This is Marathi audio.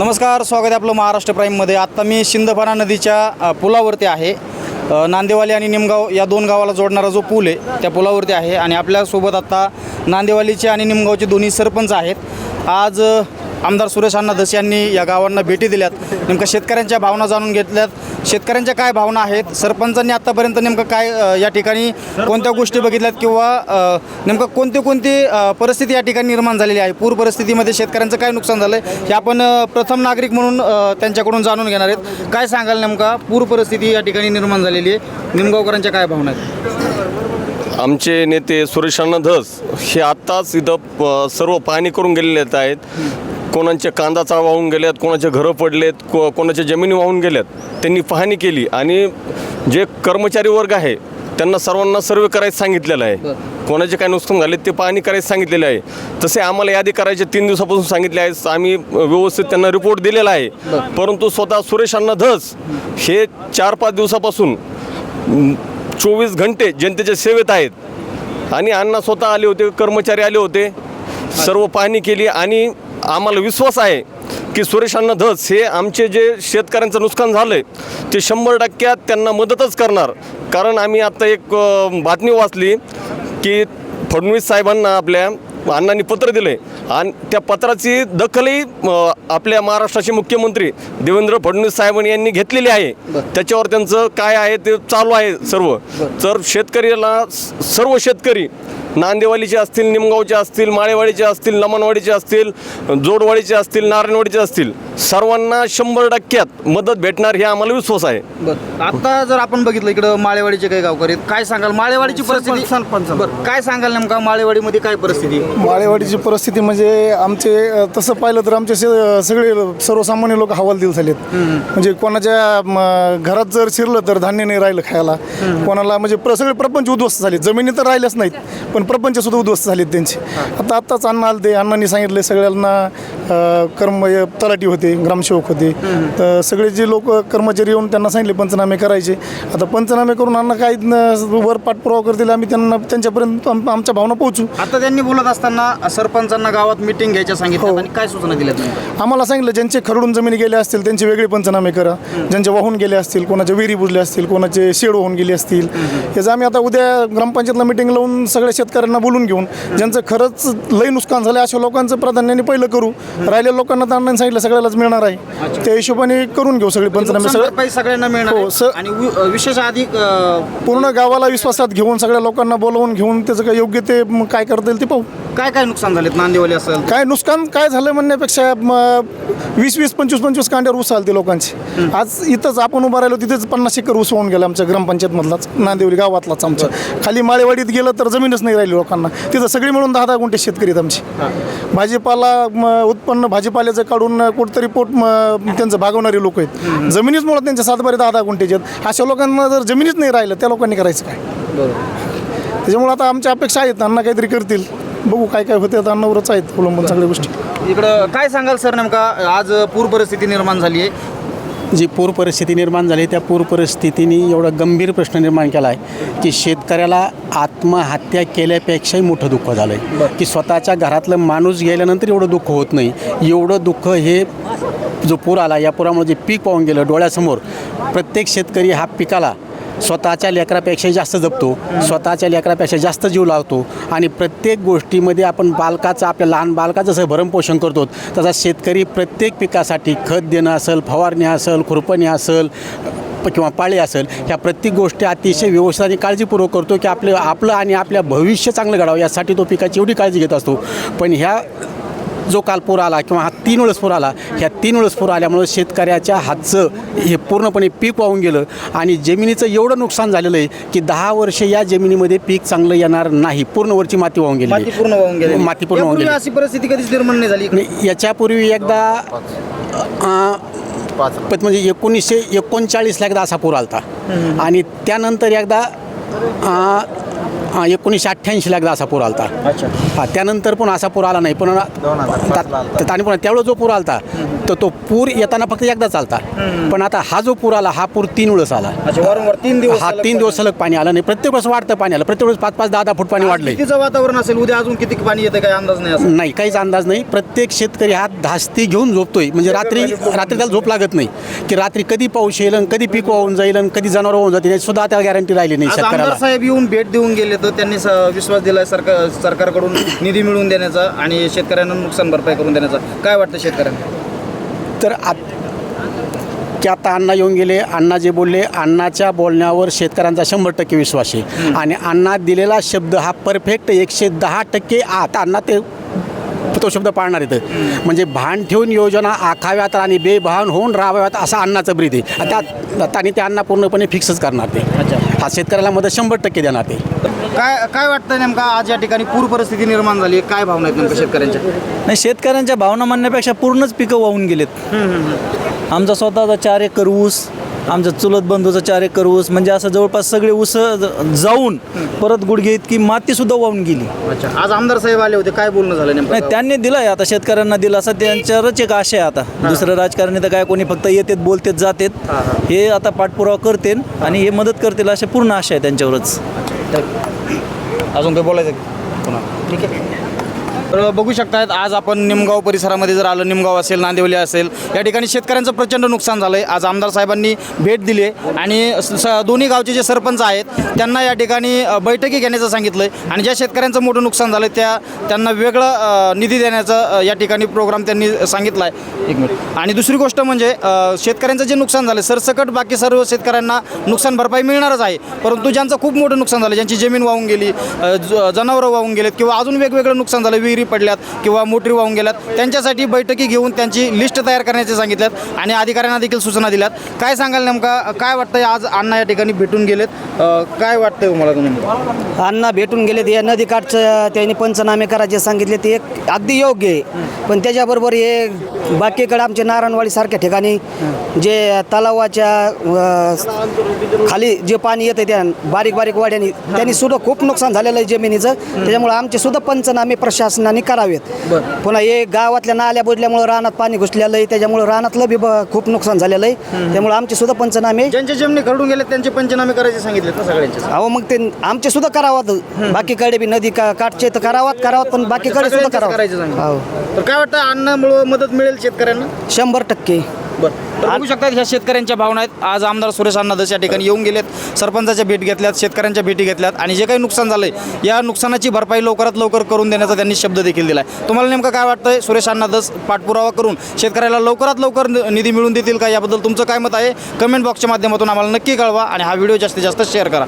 नमस्कार स्वागत आहे आपलं महाराष्ट्र प्राईममध्ये आत्ता मी शिंदफणा नदीच्या पुलावरती आहे. नांदेवाली आणि निमगाव या दोन गावाला जोडणारा जो पूल आहे त्या पुलावरती आहे. आणि आपल्यासोबत आत्ता नांदेवालीचे आणि निमगावचे दोन्ही सरपंच आहेत. आज आमदार सुरेश अण्णा दस यांनी या गावांना भेटी दिल्यात. नेमकं शेतकऱ्यांच्या भावना जाणून घेतल्यात. शेतकऱ्यांच्या काय भावना आहेत? सरपंचांनी आत्तापर्यंत नेमकं काय या ठिकाणी कोणत्या गोष्टी बघितल्यात किंवा नेमकं कोणती कोणती परिस्थिती या ठिकाणी निर्माण झालेली आहे? पूर परिस्थितीमध्ये शेतकऱ्यांचं काय नुकसान झालं आहे हे आपण प्रथम नागरिक म्हणून त्यांच्याकडून जाणून घेणार आहेत. काय सांगाल नेमका? पूर परिस्थिती या ठिकाणी निर्माण झालेली आहे. निमगावकरांच्या काय भावना आहेत? आमचे नेते सुरेश अण्णा धस हे आत्ताच इथं प- सर्व पाहणी करून गेलेले आहेत. कोणाचे कांदा वाहून गेल्यात कोणाचे घरं पडलेत को कोणाच्या जमिनी वाहून गेल्यात त्यांनी पाहणी केली. आणि जे कर्मचारी वर्ग आहे त्यांना सर्वांना सर्वे करायचं सांगितलेलं आहे. कोणाचे काय नुकसान झाले ते पाहणी करायचं सांगितलेलं आहे. तसे आम्हाला यादी करायचे तीन दिवसापासून सांगितले आहे. आम्ही व्यवस्थित त्यांना रिपोर्ट दिलेला आहे. परंतु स्वतः सुरेश अण्णा धस हे चार पाच दिवसापासून चोवीस घंटे जनतेच्या सेवेत आहेत. आणि अण्णा स्वतः आले होते कर्मचारी आले होते. सर्व पाहणी केली आणि आम्हाला विश्वास आहे की सुरेश अण्णा धस हे आमचे जे शेतकऱ्यांचं नुकसान झालं आहे ते शंभर टक्क्यात त्यांना मदतच करणार. कारण आम्ही आत्ता एक बातमी वाचली की फडणवीस साहेबांना आपल्या अण्णांनी पत्र दिले आणि त्या पत्राची दखलही आपल्या महाराष्ट्राचे मुख्यमंत्री देवेंद्र फडणवीस साहेबांनी यांनी घेतलेली आहे. त्याच्यावर त्यांचं काय आहे ते चालू आहे सर्व. तर शेतकऱ्याला सर्व शेतकरी नांदेवालीचे असतील निमगावचे असतील माळेवाडीचे असतील लमणवाडीचे असतील जोडवाडीचे असतील नारायणवाडीचे असतील सर्वांना शंभर टक्क्यात मदत भेटणार हे आम्हाला विश्वास आहे. बरं. आता जर आपण बघितलं इकडं माळेवाडीचे काही गावकरी आहेत, काय सांगाल? माळेवाडीची परिस्थिती बरं काय सांगाल नेमका माळेवाडीमध्ये काय परिस्थिती? आहे? माळेवाडीची परिस्थिती म्हणजे आमचे अ, तसं पाहिलं तर आमचे से- सगळे सर्वसामान्य लोक हवालदिल झालेत. म्हणजे कोणाच्या म, घरात जर शिरलं तर धान्य नाही राहिलं खायला. कोणाला म्हणजे प्र सगळे प्रपंच उद्ध्वस्त झाले. जमिनी तर राहिल्याच नाहीत. पण प्रपंच सुद्धा उद्ध्वस्त झालेत त्यांचे. आता आत्ताच अण्णा आले ते अण्णांनी सांगितले सगळ्यांना कर्म तलाठी होते ग्रामसेवक होते. तर सगळे जे लोक कर्मचारी येऊन त्यांना सांगितले पंचनामे करायचे. आता पंचनामे करून अण्णा काही वर पाठपुरावा करतील आम्ही त्यांना त्यांच्यापर्यंत आम- आमच्या भावना पोहोचू. आता त्यांनी बोलत असताना सरपंचांना गावात मिटिंग घ्यायच्या सांगितलं हो. आणि काय सूचना नेमक्या? आम्हाला सांगितलं ज्यांचे खरडून जमिनी गेले असतील त्यांचे वेगळे पंचनामे करा. ज्यांचे वाहून गेले असतील कोणाचे विहिरी बुजले असतील कोणाचे शेड वाहून गेले असतील. याचं आम्ही आता उद्या ग्रामपंचायतला मिटिंग लावून सगळ्या शेतकऱ्यांना बोलून घेऊन ज्यांचं खरंच लई नुकसान झालं अशा लोकांचं प्राधान्याने पहिलं करू. राहिलेल्या लोकांना तर अण्णांनी सांगितलं सगळ्यालाच मिळणार आहे. त्या हिशोबाने करून घेऊ सगळे पंचनामे. नुकसान सगळं सगळ्यांना मिळणार हो. स- आणि वि- विशेष अधिक अं, पूर्ण गावाला विश्वासात घेऊन सगळ्या लोकांना बोलवून घेऊन त्याचं काय योग्य ते म, काय करता येईल ते पाहू. काय काय नुकसान झालेत? नांदेवाली असेल काय नुकसान काय झालं म्हणण्यापेक्षा म, वीस वीस पंचवीस पंचवीस कांड्यावर ऊस आले ते लोकांचे आज इथंच आपण उभं राहिलो तिथेच पन्नास एकर ऊस होऊन गेला आमच्या ग्रामपंचायतमधलाच नांदेवली गावातलाच आमच्या खाली माळेवाडीत गेलं तर जमीनच नाही राहिली लोकांना. तिथं सगळी मिळून दहा दहा गुंठे शेतकरी आहेत आमचे. भाजीपाला म, उत्पन्न भाजीपाल्याचं काढून कुठतरी पोट म, त्यांचं भागवणारे लोक आहेत. जमिनीच मुळे त्यांच्या सातबारे दहा दहा गुंठेचे आहेत अशा लोकांना जर जमिनीच नाही राहिलं त्या लोकांनी करायचं काय? त्याच्यामुळे आता आमच्या अपेक्षा आहेत अण्णा काहीतरी करतील. बघू काय काय होते आता अण्णावरच आहेत अवलंबून सगळ्या गोष्टी. इकडं काय सांगाल सर नेमका? आज पूर परिस्थिती निर्माण झाली आहे. जी पूर परिस्थिती निर्माण झाली त्या पूर परिस्थितीने एवढा गंभीर प्रश्न निर्माण केला आहे की शेतकऱ्याला आत्महत्या केल्यापेक्षाही मोठं दुःख झालं आहे की स्वतःच्या घरातलं माणूस गेल्यानंतर एवढं दुःख होत नाही. एवढं दुःख हे जो पूर आला या पुरामुळे जे पीक पाहून गेलं डोळ्यासमोर. प्रत्येक शेतकरी हा पिकाला स्वतःच्या लेकरापेक्षा जास्त जपतो स्वतःच्या लेकरापेक्षा जास्त जीव लावतो आणि प्रत्येक गोष्टीमध्ये आपण बालकाचं आपल्या लहान बालकाचं जसं भरणपोषण करतो तसा शेतकरी प्रत्येक पिकासाठी खत देणं असेल फवारणी असेल खुरपणी असेल किंवा पाळी असेल ह्या प्रत्येक गोष्टी अतिशय व्यवस्थित आणि काळजीपूर्वक करतो की आपले आपलं आणि आपल्या भविष्य चांगलं घडावं यासाठी तो पिकाची एवढी काळजी घेत असतो. पण ह्या जो काल पूर आला किंवा हा तीन वेळेस पूर आला ह्या तीन वेळेस पूर आल्यामुळे शेतकऱ्याच्या हातचं हे पूर्णपणे पीक वाहून गेलं आणि जमिनीचं एवढं नुकसान झालेलं आहे की दहा वर्ष या जमिनीमध्ये पीक चांगलं येणार नाही. पूर्ण वरची माती वाहून गेली माती पूर्ण वाहून गेली माती पूर्ण वाहून गेली अशी परिस्थिती कधीच निर्माण नाही झाली आणि याच्यापूर्वी एकदा म्हणजे एकोणीसशे एकोणचाळीसला एकदा असा पूर आलता. आणि त्यानंतर एकदा हा, एकोणीसशे अठ्ठ्याऐंशीला एकदा असा पूर आलता. अच्छा. हा त्यानंतर पण असा पूर आला नाही पण आणि पण त्यावेळेस जो पूर आलता तर तो पूर येताना फक्त एकदा चालता पण आता हा जो पूर आला हा पूर तीन वेळेस आला. अच्छा वारंवार तीन दिवस हा तीन दिवस सलग पाणी आलं नाही. प्रत्येक वेळेस वाढतं पाणी आलं. प्रत्येक वेळेस पाच पाच दहा दहा फूट पाणी वाढलंय. कितीचं वातावरण असेल? उद्या अजून किती पाणी येतं? काही अंदाज नाही असं. नाही काहीच अंदाज नाही. प्रत्येक शेतकरी हा धास्ती घेऊन झोपतोय. म्हणजे रात्री रात्री त्याला झोप लागत नाही. की रात्री कधी पाऊस येईल कधी पीक वाहून जाईल कधी जनावर वाहून जातील सुद्धा त्याला गॅरंटी राहिली नाही शेतकऱ्याला. साहेब येऊन भेट देऊन गेले तर त्यांनी स- विश्वास दिलाय सरकार सरकारकडून निधी मिळवून देण्याचा आणि शेतकऱ्यांना नुकसान भरपाई करून देण्याचा. काय वाटतं शेतकऱ्यांना? तर आत की आता अण्णा येऊन गेले अण्णा जे बोलले अण्णाच्या बोलण्यावर शेतकऱ्यांचा शंभर टक्के विश्वास आहे. आणि अण्णा दिलेला शब्द हा परफेक्ट एकशे दहा टक्के आता अण्णा ते तो शब्द पाळणार येतं म्हणजे भान ठेवून योजना आखाव्यात आणि बेभान होऊन राहाव्यात असा अण्णाचं ब्रीद आहे. त्यात आणि ते अण्णा पूर्णपणे फिक्सच करणार ते. अच्छा. हा शेतकऱ्याला मदत शंभर टक्के देणार ते. काय काय वाटतं नेमका आज या ठिकाणी पूर परिस्थिती निर्माण झाली? काय भावना आहेत नेमकं शेतकऱ्यांच्या? नाही शेतकऱ्यांच्या भावना म्हणण्यापेक्षा पूर्णच पिकं वाहून गेलेत. आमचा स्वतःचा चार एकर ऊस आमच्या चुलत बंधूचा चार एकर ऊस म्हणजे असं जवळपास सगळे ऊस जाऊन परत गुडघे इतकी मातीसुद्धा वाहून गेली. अच्छा आज आमदार साहेब आले होते काय बोलणं झालं नाही नेमकं त्यांनी दिलंय आता शेतकऱ्यांना दिलं असं त्यांच्यावरच एक आशा आहे आता. दुसरं राजकारणी तर काय कोणी फक्त येतेत बोलतेत जातेत. हे आता पाठपुरावा करतील आणि हे मदत करतील अशी पूर्ण आशा आहे त्यांच्यावरच. अजून काही बोलायचं का? पुन्हा ठीक आहे तर बघू शकतात आज आपण निमगाव परिसरामध्ये जर आलं निमगाव असेल नांदिवली असेल या ठिकाणी शेतकऱ्यांचं प्रचंड नुकसान झालं आहे आज आमदार साहेबांनी भेट दिली आहे आणि स- स- दोन्ही गावचे जे सरपंच आहेत त्यांना या ठिकाणी बैठकी घेण्याचं सांगितलं आहे आणि ज्या शेतकऱ्यांचं मोठं नुकसान झालं त्या त्यांना वेगळं निधी देण्याचं या ठिकाणी प्रोग्राम त्यांनी सांगितला आहे एक मिनिट. आणि दुसरी गोष्ट म्हणजे शेतकऱ्यांचं जे नुकसान झालं सरसकट बाकी सर्व शेतकऱ्यांना नुकसान भरपाई मिळणारच आहे. परंतु ज्यांचं खूप मोठं नुकसान झालं ज्यांची जमीन वाहून गेली ज- जनावरं वाहून गेलेत किंवा अजून वेगवेगळं नुकसान झालं विहिरी पडल्यात किंवा मोटरी वाहून गेल्यात त्यांच्यासाठी बैठकी घेऊन त्यांची लिस्ट तयार करण्याचे सांगितल्यात आणि अधिकाऱ्यांना देखील सूचना दिल्यात. काय सांगाल नेमका? काय वाटतंय आज अण्णा या ठिकाणी भेटून गेलेत? काय वाटतंय तुम्हाला तुम्ही? अण्णा भेटून गेलेत. या नदीकाठचं त्यांनी पंचनामे करायचे सांगितले. ते एक अगदी योग्य आहे. पण त्याच्याबरोबर हे बाकीकडे आमच्या नारायणवाडी सारख्या ठिकाणी जे तलावाच्या खाली जे पाणी येतं त्या बारीक बारीक वाड्याने त्यांनी सुद्धा खूप नुकसान झालेलं आहे जमिनीचं. त्याच्यामुळे आमचे सुद्धा पंचनामे प्रशासनाने करावेत. पुन्हा हे गावातल्या नाल्या बुजल्यामुळे रानात पाणी घुसलेलं आहे त्याच्यामुळे रानातलं बी ब- खूप नुकसान झालेलं आहे त्यामुळे आमचे सुद्धा पंचनामे ज्यांच्या जमिनी खरडून गेले त्यांचे पंचनामे करायचे सांगितले ना सगळ्यांचे? अहो मग ते आमचे सुद्धा करावात बाकीकडे बी नदी का काठचे तर करावात करावात पण बाकीकडे सुद्धा सगळ्यांचेच करायचे करावं सांगितले हो. तर काय वाटतं अण्णामुळं मदत मिळेल शेतकऱ्यांना? शंभर टक्के. बरं. तर बघू शकतात ह्या शेतकऱ्यांच्या भावना आहेत. आज आमदार सुरेश अण्णादस या ठिकाणी येऊन गेलेत. सरपंचाच्या भेट घेतल्यात शेतकऱ्यांच्या भेटी घेतल्यात आणि जे काही नुकसान झालंय या नुकसानाची भरपाई लवकरात लवकर करून देण्याचा त्यांनी शब्द देखील दिलाय. तुम्हाला नेमकं काय वाटतंय? सुरेश अण्णादस पाठपुरावा करून शेतकऱ्याला लवकरात लवकर निधी मिळवून देतील का? याबद्दल तुमचं काय मत आहे? कमेंट बॉक्सच्या माध्यमातून आम्हाला नक्की कळवा आणि हा व्हिडिओ जास्तीत जास्त शेअर करा.